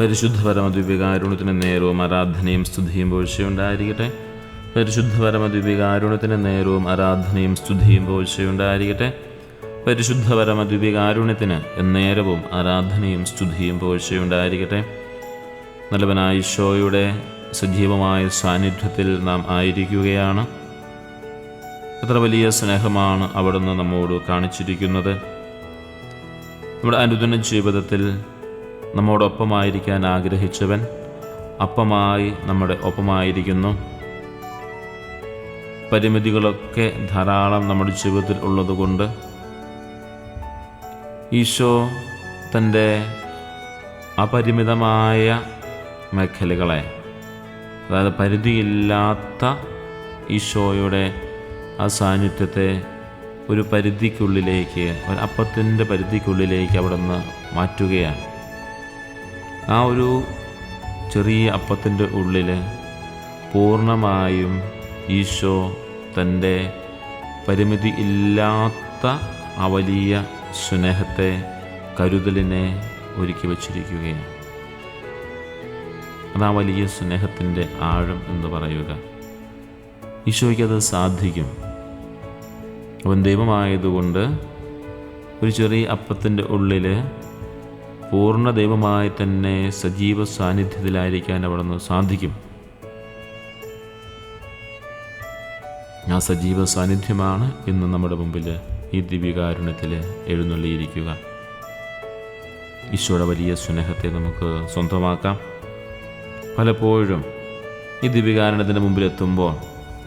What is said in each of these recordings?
പരിശുദ്ധ പരമദ്വികാരുണ്യത്തിന് നേരവും ആരാധനയും സ്തുതിയും പോഴ്ചയുണ്ടായിരിക്കട്ടെ. പരിശുദ്ധ പരമദ്വികാരുണ്യത്തിന് നേരവും ആരാധനയും സ്തുതിയും പോഴ്ചയുണ്ടായിരിക്കട്ടെ. പരിശുദ്ധ പരമദ്വികാരുണ്യത്തിന് നേരവും ആരാധനയും സ്തുതിയും പോഴ്ചയുണ്ടായിരിക്കട്ടെ. നല്ലവനായ ഈശോയുടെ സജീവമായ സാന്നിധ്യത്തിൽ നാം ആയിരിക്കുകയാണ്. എത്ര വലിയ സ്നേഹമാണ് അവിടുന്ന് നമ്മോട് കാണിച്ചിരിക്കുന്നത്. നമ്മുടെ അനുദിന ജീവിതത്തിൽ നമ്മോടൊപ്പമായിരിക്കാൻ ആഗ്രഹിച്ചവൻ അപ്പമായി നമ്മുടെ ഒപ്പമായിരിക്കുന്നു. പരിമിതികളൊക്കെ ധാരാളം നമ്മുടെ ജീവിതത്തിൽ ഉള്ളതുകൊണ്ട് ഈശോ തന്റെ അപരിമിതമായ മേഖലകളെ അതായത് പരിധിയില്ലാത്ത ഈശോയുടെ ആ സാന്നിധ്യത്തെ ഒരു പരിധിക്കുള്ളിലേക്ക് ഒരു അപ്പത്തിന്റെ പരിധിക്കുള്ളിലേക്ക് അവിടെ നിന്ന് മാറ്റുകയാണ്. ആ ഒരു ചെറിയ അപ്പത്തിന്റെ ഉള്ളിൽ പൂർണമായും ഈശോ തന്റെ പരിമിതി ഇല്ലാത്ത ആ വലിയ സ്നേഹത്തെ കരുതലിനെ ഒരുക്കി വച്ചിരിക്കുകയാണ്. അതാ വലിയ സ്നേഹത്തിന്റെ ആഴം എന്ന് പറയുക. ഈശോയ്ക്കത് സാധിക്കും. അവൻ ദൈവമായതുകൊണ്ട് ഒരു ചെറിയ അപ്പത്തിന്റെ ഉള്ളിൽ പൂർണ ദൈവമായി തന്നെ സജീവ സാന്നിധ്യത്തിലായിരിക്കാൻ അവിടുന്ന് സാധിക്കും. ആ സജീവ സാന്നിധ്യമാണ് ഇന്ന് നമ്മുടെ മുമ്പിൽ ഈ ദിവ്യകാരുണ്യത്തിൽ എഴുന്നള്ളിയിരിക്കുക. ഈശോയുടെ വലിയ സ്നേഹത്തെ നമുക്ക് സ്വന്തമാക്കാം. പലപ്പോഴും ഈ ദിവ്യകാരണത്തിന്റെ മുമ്പിലെത്തുമ്പോൾ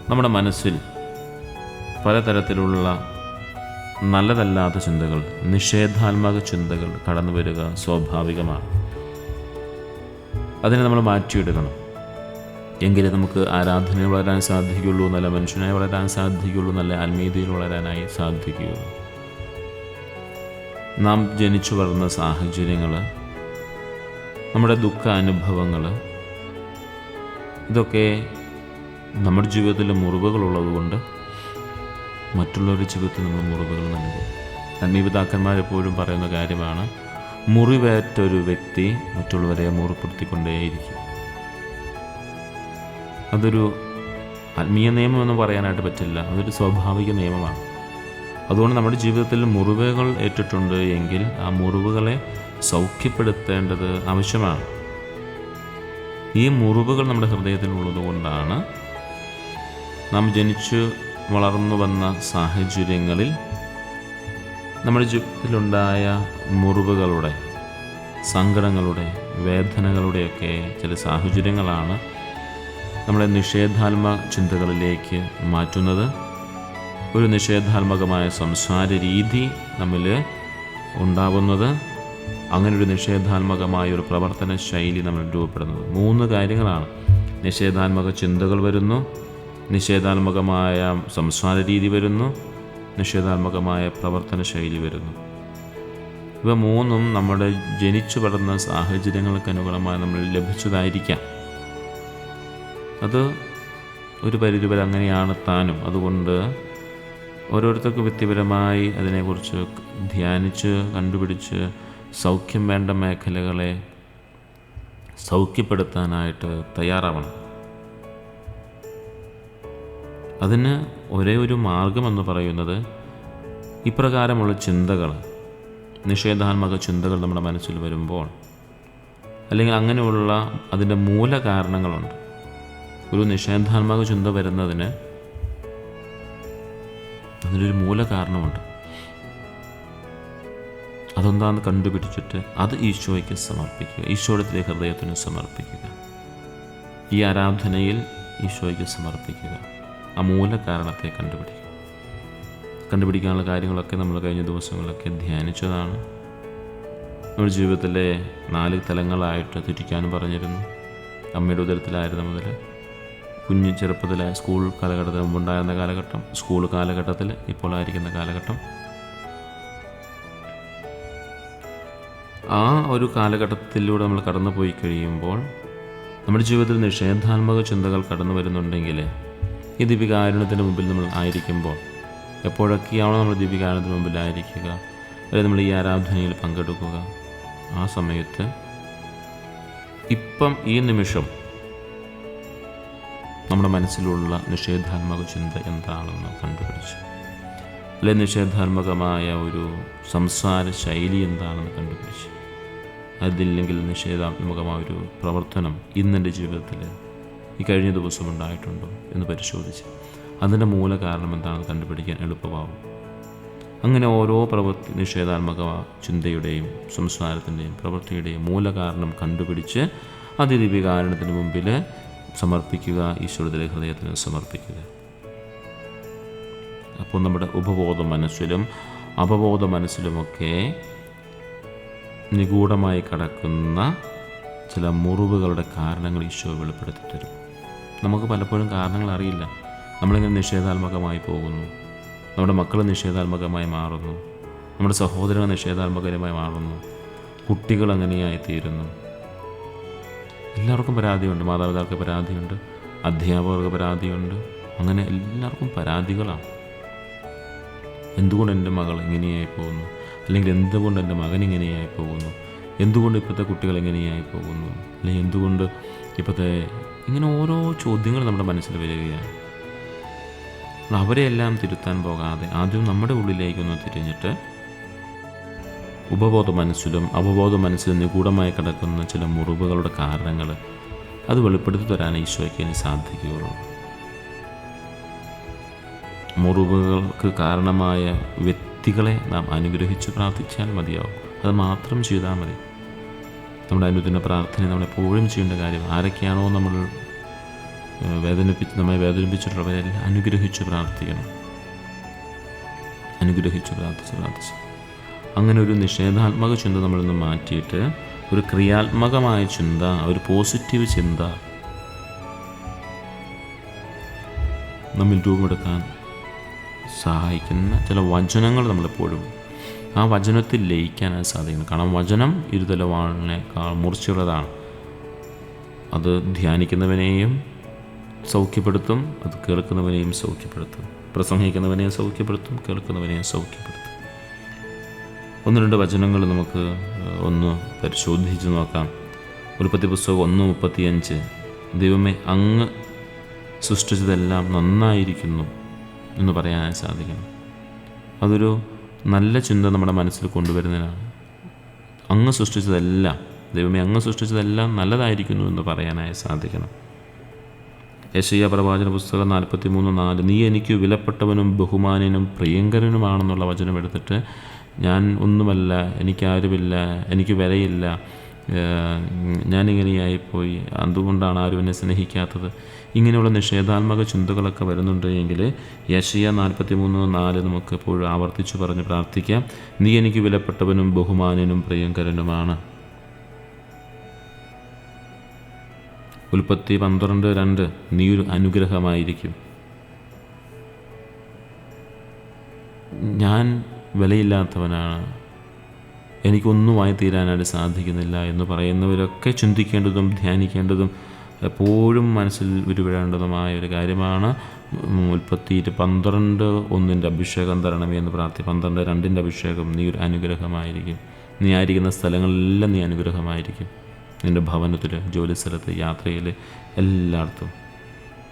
നമ്മുടെ മനസ്സിൽ പലതരത്തിലുള്ള നല്ലതല്ലാത്ത ചിന്തകൾ നിഷേധാത്മക ചിന്തകൾ കടന്നു വരിക സ്വാഭാവികമാണ്. അതിനെ നമ്മൾ മാറ്റിയെടുക്കണം. എങ്കിലേ നമുക്ക് ആരാധനയിൽ വളരാൻ സാധിക്കുകയുള്ളൂ നല്ല മനുഷ്യനായി വളരാൻ സാധിക്കുകയുള്ളൂ നല്ല ആത്മീയതയിൽ വളരാനായി സാധിക്കുകയുള്ളൂ. നാം ജനിച്ചു വളർന്ന സാഹചര്യങ്ങൾ നമ്മുടെ ദുഃഖ അനുഭവങ്ങൾ ഇതൊക്കെ നമ്മുടെ ജീവിതത്തിൽ മുറിവുകളുള്ളതുകൊണ്ട് മറ്റുള്ളവരുടെ ജീവിതത്തിൽ നമ്മൾ മുറിവുകൾ നൽകും. നന്മീപിതാക്കന്മാരെപ്പോഴും പറയുന്ന കാര്യമാണ് മുറിവേറ്റ ഒരു വ്യക്തി മറ്റുള്ളവരെ മുറിപ്പെടുത്തിക്കൊണ്ടേയിരിക്കും. അതൊരു ആത്മീയ നിയമം എന്ന് പറയാനായിട്ട് പറ്റില്ല. അതൊരു സ്വാഭാവിക നിയമമാണ്. അതുകൊണ്ട് നമ്മുടെ ജീവിതത്തിൽ മുറിവുകൾ ഏറ്റിട്ടുണ്ട് എങ്കിൽ ആ മുറിവുകളെ സൗഖ്യപ്പെടുത്തേണ്ടത് ആവശ്യമാണ്. ഈ മുറിവുകൾ നമ്മുടെ ഹൃദയത്തിൽ ഉള്ളതുകൊണ്ടാണ് നാം ജനിച്ചു വളർന്നു വന്ന സാഹചര്യങ്ങളിൽ നമ്മുടെ ജീവിതത്തിലുണ്ടായ മുറിവുകളുടെ സങ്കടങ്ങളുടെ വേദനകളുടെയൊക്കെ ചില സാഹചര്യങ്ങളാണ് നമ്മളെ നിഷേധാത്മ ചിന്തകളിലേക്ക് മാറ്റുന്നത്. ഒരു നിഷേധാത്മകമായ സംസാര രീതി നമ്മിൽ ഉണ്ടാവുന്നത്. അങ്ങനെ ഒരു നിഷേധാത്മകമായ ഒരു പ്രവർത്തന ശൈലി നമ്മൾ രൂപപ്പെടുന്നത്. മൂന്ന് കാര്യങ്ങളാണ്. നിഷേധാത്മക ചിന്തകൾ വരുന്നു. നിഷേധാത്മകമായ സംസാര രീതി വരുന്നു നിഷേധാത്മകമായ പ്രവർത്തന ശൈലി വരുന്നു. ഇവ മൂന്നും നമ്മുടെ ജനിച്ചു വളർന്ന സാഹചര്യങ്ങൾക്ക് അനുഗുണമായി നമ്മൾ ലഭിച്ചതായിരിക്കാം. അത് ഒരു പരിധിവരെ അങ്ങനെയാണ് താനും. അതുകൊണ്ട് ഓരോരുത്തർക്കും വ്യക്തിപരമായി അതിനെക്കുറിച്ച് ധ്യാനിച്ച് കണ്ടുപിടിച്ച് സൗഖ്യം വേണ്ട മേഖലകളെ സൗഖ്യപ്പെടുത്താനായിട്ട് തയ്യാറാവണം. അതിന് ഒരേ ഒരു മാർഗമെന്ന് പറയുന്നത് ഇപ്രകാരമുള്ള ചിന്തകൾ നിഷേധാത്മക ചിന്തകൾ നമ്മുടെ മനസ്സിൽ വരുമ്പോൾ അല്ലെങ്കിൽ അങ്ങനെയുള്ള അതിന്റെ മൂല കാരണങ്ങളുണ്ട് ഒരു നിഷേധാത്മക ചിന്ത വരുന്നതിന് അതിനൊരു മൂല കാരണമുണ്ട് അതെന്താന്ന് കണ്ടുപിടിച്ചിട്ട് അത് ഈശോയ്ക്ക് സമർപ്പിക്കുക ഈശോയുടെ ഹൃദയത്തിന് സമർപ്പിക്കുക. ഈ ആരാധനയിൽ ഈശോയ്ക്ക് സമർപ്പിക്കുക. ആ മൂലകാരണത്തെ കാരണത്തെ കണ്ടുപിടിക്കുക കണ്ടുപിടിക്കാനുള്ള കാര്യങ്ങളൊക്കെ നമ്മൾ കഴിഞ്ഞ ദിവസങ്ങളൊക്കെ ധ്യാനിച്ചതാണ്. നമ്മുടെ ജീവിതത്തിലെ നാല് തലങ്ങളായിട്ട് തിരിക്കാനും പറഞ്ഞിരുന്നു. അമ്മയുടെ ഉദരത്തിലായിരുന്ന മുതൽ കുഞ്ഞു ചെറുപ്പത്തിലെ സ്കൂൾ കാലഘട്ടത്തിന് മുമ്പുണ്ടായിരുന്ന കാലഘട്ടം സ്കൂൾ കാലഘട്ടത്തിൽ ഇപ്പോൾ ആയിരിക്കുന്ന കാലഘട്ടം. ആ ഒരു കാലഘട്ടത്തിലൂടെ നമ്മൾ കടന്നു പോയി കഴിയുമ്പോൾ നമ്മുടെ ജീവിതത്തിൽ നിഷേധാത്മക ചിന്തകൾ കടന്നു വരുന്നുണ്ടെങ്കിൽ ഈ ദിവികാരുണ്യത്തിന്റെ മുമ്പിൽ നമ്മൾ ആയിരിക്കുമ്പോൾ എപ്പോഴൊക്കെയാണോ നമ്മൾ ദിവികാരുണ്യത്തിന് മുമ്പിലായിരിക്കുക അല്ലെങ്കിൽ നമ്മൾ ഈ ആരാധനയിൽ പങ്കെടുക്കുക. ആ സമയത്ത് ഇപ്പം ഈ നിമിഷം നമ്മുടെ മനസ്സിലുള്ള നിഷേധാത്മക ചിന്ത എന്താണെന്ന് കണ്ടുപിടിച്ചു അല്ലെ നിഷേധാത്മകമായ ഒരു സംസാര ശൈലി എന്താണെന്ന് കണ്ടുപിടിച്ചു അതില്ലെങ്കിൽ നിഷേധാത്മകമായ ഒരു പ്രവർത്തനം ഇന്നെന്റെ ജീവിതത്തിൽ ഈ കഴിഞ്ഞ ദിവസം ഉണ്ടായിട്ടുണ്ടോ എന്ന് പരിശോധിച്ച്. അതിന്റെ മൂല കാരണം എന്താണെന്ന് കണ്ടുപിടിക്കാൻ എളുപ്പമാവും. അങ്ങനെ ഓരോ പ്രവൃത്തി നിഷേധാത്മക ചിന്തയുടെയും സംസാരത്തിന്റെയും പ്രവൃത്തിയുടെയും മൂലകാരണം കണ്ടുപിടിച്ച് അതിദിവികാരണത്തിന് മുമ്പിൽ സമർപ്പിക്കുക ഈശ്വരത്തിലെ ഹൃദയത്തിന് സമർപ്പിക്കുക. അപ്പോൾ നമ്മുടെ ഉപബോധ മനസ്സിലും അപബോധ മനസ്സിലുമൊക്കെ നിഗൂഢമായി കിടക്കുന്ന ചില മുറിവുകളുടെ കാരണങ്ങൾ ഈശോ വെളിപ്പെടുത്തി തരും നമുക്ക് പലപ്പോഴും കാരണങ്ങൾ അറിയില്ല. നമ്മളിങ്ങനെ നിഷേധാത്മകമായി പോകുന്നു. നമ്മുടെ മക്കൾ നിഷേധാത്മകമായി മാറുന്നു. നമ്മുടെ സഹോദരങ്ങൾ നിഷേധാത്മകരമായി മാറുന്നു. കുട്ടികൾ അങ്ങനെയായി തീരുന്നു എല്ലാവർക്കും പരാതിയുണ്ട്. മാതാപിതാക്കൾക്ക് പരാതിയുണ്ട്. അധ്യാപകർക്ക് പരാതിയുണ്ട്. അങ്ങനെ എല്ലാവർക്കും പരാതികളാണ്. എന്തുകൊണ്ട് എന്റെ മകൾ ഇങ്ങനെയായി പോകുന്നു അല്ലെങ്കിൽ എന്തുകൊണ്ട് എന്റെ മകൻ ഇങ്ങനെയായി പോകുന്നു എന്തുകൊണ്ട് ഇപ്പോഴത്തെ കുട്ടികൾ ഇങ്ങനെയായി പോകുന്നു അല്ലെങ്കിൽ എന്തുകൊണ്ട് ഇപ്പോഴത്തെ ഇങ്ങനെ ഓരോ ചോദ്യങ്ങൾ നമ്മുടെ മനസ്സിൽ വരികയാണ്. അവരെയെല്ലാം തിരുത്താൻ പോകാതെ ആദ്യം നമ്മുടെ ഉള്ളിലേക്കൊന്ന് തിരിഞ്ഞിട്ട് ഉപബോധ മനസ്സിലും അവബോധ മനസ്സിലും നിഗൂഢമായി കിടക്കുന്ന ചില മുറിവുകളുടെ കാരണങ്ങൾ അത് വെളിപ്പെടുത്തി തരാൻ ഈശോയ്ക്ക് ഇനി സാധിക്കുകയുള്ളൂ. മുറിവുകൾക്ക് കാരണമായ വ്യക്തികളെ നാം അനുഗ്രഹിച്ച് പ്രാർത്ഥിച്ചാൽ മതിയാവും. അത് മാത്രം ചെയ്താൽ മതി. നമ്മുടെ അനുദിന പ്രാർത്ഥന നമ്മളെപ്പോഴും ചെയ്യേണ്ട കാര്യം ആരൊക്കെയാണോ നമ്മൾ വേദനിപ്പിച്ച് നമ്മെ വേദനിപ്പിച്ചിട്ടുള്ളവരെല്ലാം അനുഗ്രഹിച്ച് പ്രാർത്ഥിക്കണം. അനുഗ്രഹിച്ച് പ്രാർത്ഥിച്ച് പ്രാർത്ഥിച്ച്. അങ്ങനെ ഒരു നിഷേധാത്മക ചിന്ത നമ്മളിന്ന് മാറ്റിയിട്ട് ഒരു ക്രിയാത്മകമായ ചിന്ത ഒരു പോസിറ്റീവ് ചിന്ത നമ്മിൽ രൂപമെടുക്കാൻ സഹായിക്കുന്ന ചില വചനങ്ങൾ നമ്മളെപ്പോഴും ആ വചനത്തിൽ ലയിക്കാനായി സാധിക്കണം. കാരണം വചനം ഇരുതലവാളിനേക്കാൾ മുറിച്ചുള്ളതാണ് അത് ധ്യാനിക്കുന്നവനെയും സൗഖ്യപ്പെടുത്തും അത് കേൾക്കുന്നവനെയും സൗഖ്യപ്പെടുത്തും. പ്രസംഗിക്കുന്നവനെയും സൗഖ്യപ്പെടുത്തും കേൾക്കുന്നവനെയും സൗഖ്യപ്പെടുത്തും. ഒന്ന് രണ്ട് വചനങ്ങൾ നമുക്ക് ഒന്ന് പരിശോധിച്ച് നോക്കാം. ഉൽപ്പത്തി പുസ്തകം ഒന്ന് മുപ്പത്തിയഞ്ച്. ദൈവമേ അങ്ങ് സൃഷ്ടിച്ചതെല്ലാം നന്നായിരിക്കുന്നു എന്ന് പറയാനായി സാധിക്കണം. അതൊരു നല്ല ചിന്ത നമ്മുടെ മനസ്സിൽ കൊണ്ടുവരുന്നതിനാണ്. അങ്ങ് സൃഷ്ടിച്ചതെല്ലാം ദൈവമേ അങ്ങ് സൃഷ്ടിച്ചതെല്ലാം നല്ലതായിരിക്കുന്നു എന്ന് പറയാനായി സാധിക്കണം. യശയ്യ പ്രവാചന പുസ്തകം നാൽപ്പത്തി മൂന്ന് നാല് നീ എനിക്ക് വിലപ്പെട്ടവനും ബഹുമാനനും പ്രിയങ്കരനുമാണെന്നുള്ള വചനം എടുത്തിട്ട് ഞാൻ ഒന്നുമല്ല എനിക്കാരുമില്ല എനിക്ക് വിലയില്ല ഞാനിങ്ങനെയായിപ്പോയി അതുകൊണ്ടാണ് ആരും എന്നെ സ്നേഹിക്കാത്തത്. ഇങ്ങനെയുള്ള നിഷേധാത്മക ചിന്തകളൊക്കെ വരുന്നുണ്ട് എങ്കിൽ യശയ നാൽപ്പത്തി മൂന്ന് നാല് നമുക്ക് എപ്പോഴും ആവർത്തിച്ചു പറഞ്ഞ് പ്രാർത്ഥിക്കാം. നീ എനിക്ക് വിലപ്പെട്ടവനും ബഹുമാനനും പ്രിയങ്കരനുമാണ്. ഉൽപ്പത്തി പന്ത്രണ്ട് രണ്ട്. നീ ഒരു അനുഗ്രഹമായിരിക്കും. ഞാൻ വിലയില്ലാത്തവനാണ്. എനിക്കൊന്നുമായി തീരാനായിട്ട് സാധിക്കുന്നില്ല എന്ന് പറയുന്നവരൊക്കെ ചിന്തിക്കേണ്ടതും ധ്യാനിക്കേണ്ടതും എപ്പോഴും മനസ്സിൽ ഉരുവിടേണ്ടതുമായ ഒരു കാര്യമാണ്. മുൽപ്പത്തി പന്ത്രണ്ട് ഒന്നിന്റെ അഭിഷേകം തരണമേ എന്ന് പ്രാർത്ഥി പന്ത്രണ്ട് രണ്ടിന്റെ അഭിഷേകം നീ ഒരു അനുഗ്രഹമായിരിക്കും. നീ ആയിരിക്കുന്ന സ്ഥലങ്ങളിലെല്ലാം നീ അനുഗ്രഹമായിരിക്കും. നിന്റെ ഭവനത്തിൽ ജോലിസ്ഥലത്ത് യാത്രയിൽ എല്ലായിടത്തും.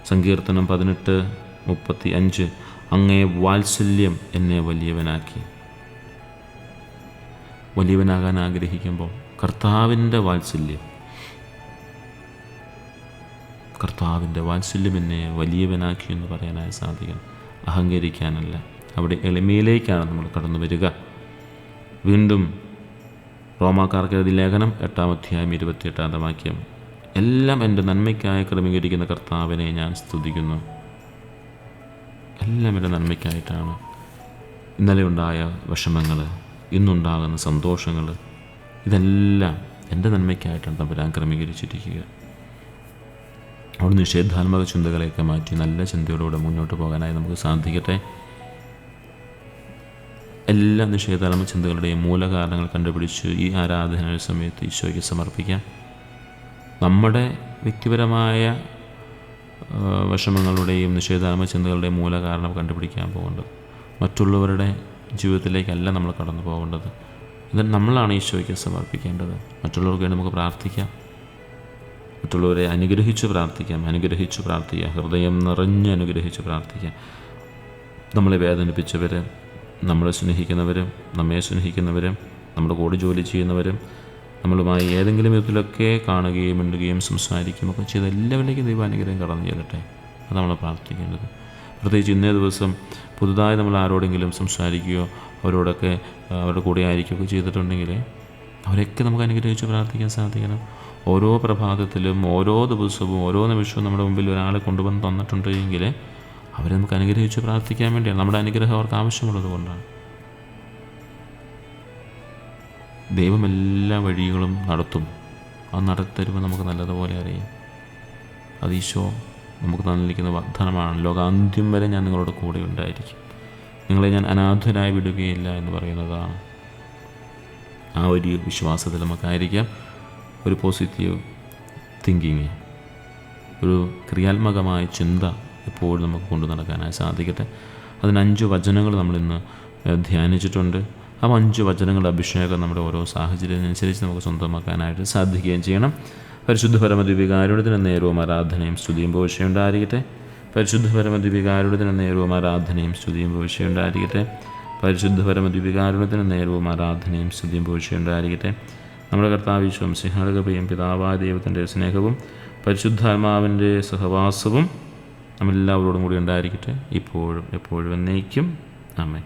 സങ്കീർത്തനം പതിനെട്ട് മുപ്പത്തി അഞ്ച് അങ്ങേ വാത്സല്യം എന്നെ വലിയവനാക്കി. വലിയവനാകാൻ ആഗ്രഹിക്കുമ്പോൾ കർത്താവിന്റെ വാത്സല്യം. കർത്താവിന്റെ വാത്സല്യം എന്നെ വലിയവനാക്കി എന്ന് പറയാനായി സാധിക്കണം. അഹങ്കരിക്കാനല്ല. അവിടെ എളിമയിലേക്കാണ് നമ്മൾ കടന്നു വരിക. വീണ്ടും റോമാക്കാർക്ക് എഴുതിയ ലേഖനം എട്ടാം അധ്യായം ഇരുപത്തിയെട്ടാം വാക്യം എല്ലാം എന്റെ നന്മയ്ക്കായി ക്രമീകരിക്കുന്ന കർത്താവിനെ ഞാൻ സ്തുതിക്കുന്നു. എല്ലാം എന്റെ നന്മയ്ക്കായിട്ടാണ് ഇന്നലെ ഉണ്ടായ വിഷമങ്ങൾ ഇന്നുണ്ടാകുന്ന സന്തോഷങ്ങൾ ഇതെല്ലാം എന്റെ നന്മയ്ക്കായിട്ടാണ് തമ്പുരാൻ ക്രമീകരിച്ചിരിക്കുക. അവിടെ നിഷേധാത്മക ചിന്തകളെയൊക്കെ മാറ്റി നല്ല ചിന്തയോടുകൂടെ മുന്നോട്ട് പോകാനായി നമുക്ക് സാധിക്കട്ടെ. എല്ലാ നിഷേധാത്മക ചിന്തകളുടെയും മൂലകാരണങ്ങൾ കണ്ടുപിടിച്ച് ഈ ആരാധന സമയത്ത് ഈശോയ്ക്ക് സമർപ്പിക്കാം. നമ്മുടെ വ്യക്തിപരമായ വിഷമങ്ങളുടെയും നിഷേധാത്മക ചിന്തകളുടെയും മൂലകാരണം കണ്ടുപിടിക്കാൻ പോകേണ്ടത് മറ്റുള്ളവരുടെ ജീവിതത്തിലേക്കല്ല നമ്മൾ കടന്നു പോകേണ്ടത്. ഇത് നമ്മളാണ് ഈശോയ്ക്ക് സമർപ്പിക്കേണ്ടത്. മറ്റുള്ളവർക്ക് വേണ്ടി നമുക്ക് പ്രാർത്ഥിക്കാം. മറ്റുള്ളവരെ അനുഗ്രഹിച്ച് പ്രാർത്ഥിക്കാം. അനുഗ്രഹിച്ച് പ്രാർത്ഥിക്കാം ഹൃദയം നിറഞ്ഞ് അനുഗ്രഹിച്ച് പ്രാർത്ഥിക്കാം നമ്മളെ വേദനിപ്പിച്ചവർ നമ്മളെ സ്നേഹിക്കുന്നവരും നമ്മെ സ്നേഹിക്കുന്നവരും നമ്മുടെ കൂടെ ജോലി ചെയ്യുന്നവരും നമ്മളുമായി ഏതെങ്കിലും വിധത്തിലൊക്കെ കാണുകയും മിണ്ടുകയും സംസാരിക്കുകയും ഒക്കെ ചെയ്ത എല്ലാവരിലേക്കും ദൈവാനുഗ്രഹം കടന്നു ചെല്ലട്ടെ. അത് നമ്മൾ പ്രാർത്ഥിക്കേണ്ടത്. പ്രത്യേകിച്ച് ഇന്നേ ദിവസം പുതുതായി നമ്മൾ ആരോടെങ്കിലും സംസാരിക്കുകയോ അവരോടൊക്കെ അവരുടെ കൂടെ ആയിരിക്കുകയൊക്കെ ചെയ്തിട്ടുണ്ടെങ്കിൽ അവരൊക്കെ നമുക്ക് അനുഗ്രഹിച്ച് പ്രാർത്ഥിക്കാൻ സാധിക്കണം. ഓരോ പ്രഭാതത്തിലും ഓരോ ദിവസവും ഓരോ നിമിഷവും നമ്മുടെ മുമ്പിൽ ഒരാളെ കൊണ്ടുവന്ന് തന്നിട്ടുണ്ട് എങ്കിൽ അവരെ നമുക്ക് അനുഗ്രഹിച്ച് പ്രാർത്ഥിക്കാൻ വേണ്ടിയാണ്. നമ്മുടെ അനുഗ്രഹം അവർക്ക് ആവശ്യമുള്ളത് കൊണ്ടാണ്. ദൈവം എല്ലാ വഴികളും നടത്തും. അത് നടത്തരുമ്പോൾ നമുക്ക് നല്ലതുപോലെ അറിയാം. അത് ഈശോ നമുക്ക് തന്നിരിക്കുന്ന വാഗ്ദാനമാണ് ലോകാന്ത്യം വരെ ഞാൻ നിങ്ങളോട് കൂടെ ഉണ്ടായിരിക്കും. നിങ്ങളെ ഞാൻ അനാഥരായി വിടുകയില്ല എന്ന് പറയുന്നതാണ്. ആ ഒരു വിശ്വാസത്തിൽ നമുക്കായിരിക്കാം ഒരു പോസിറ്റീവ് തിങ്കിങ് ഒരു ക്രിയാത്മകമായ ചിന്ത എപ്പോഴും നമുക്ക് കൊണ്ടു നടക്കാനായി സാധിക്കട്ടെ. അതിന് അഞ്ച് വചനങ്ങൾ നമ്മളിന്ന് ധ്യാനിച്ചിട്ടുണ്ട്. ആ അഞ്ച് വചനങ്ങളുടെ അഭിഷേകം നമ്മുടെ ഓരോ സാഹചര്യത്തിനനുസരിച്ച് നമുക്ക് സ്വന്തമാക്കാനായിട്ട് സാധിക്കുകയും ചെയ്യണം. പരിശുദ്ധ പരമദിവികാരുടത്തിന് നേരവും ആരാധനയും സ്തുതിയും പോഷയുണ്ടായിരിക്കട്ടെ പരിശുദ്ധ പരമദിവികാരുടത്തിന് നേരവും ആരാധനയും സ്തുതിയും പോഷയുണ്ടായിരിക്കട്ടെ പരിശുദ്ധ പരമദിവികാരുടത്തിന് നേരവും ആരാധനയും സ്തുതിയും പോഷയുണ്ടായിരിക്കട്ടെ നമ്മുടെ കർത്താവ് സിംഹളകപ്രിയം പിതാവായ ദൈവത്തിന്റെ സ്നേഹവും പരിശുദ്ധാത്മാവിന്റെ സഹവാസവും നമ്മളെല്ലാവരോടും കൂടി ഉണ്ടായിരിക്കട്ടെ. ഇപ്പോഴും എപ്പോഴും എന്നേക്കും. അമ്മേ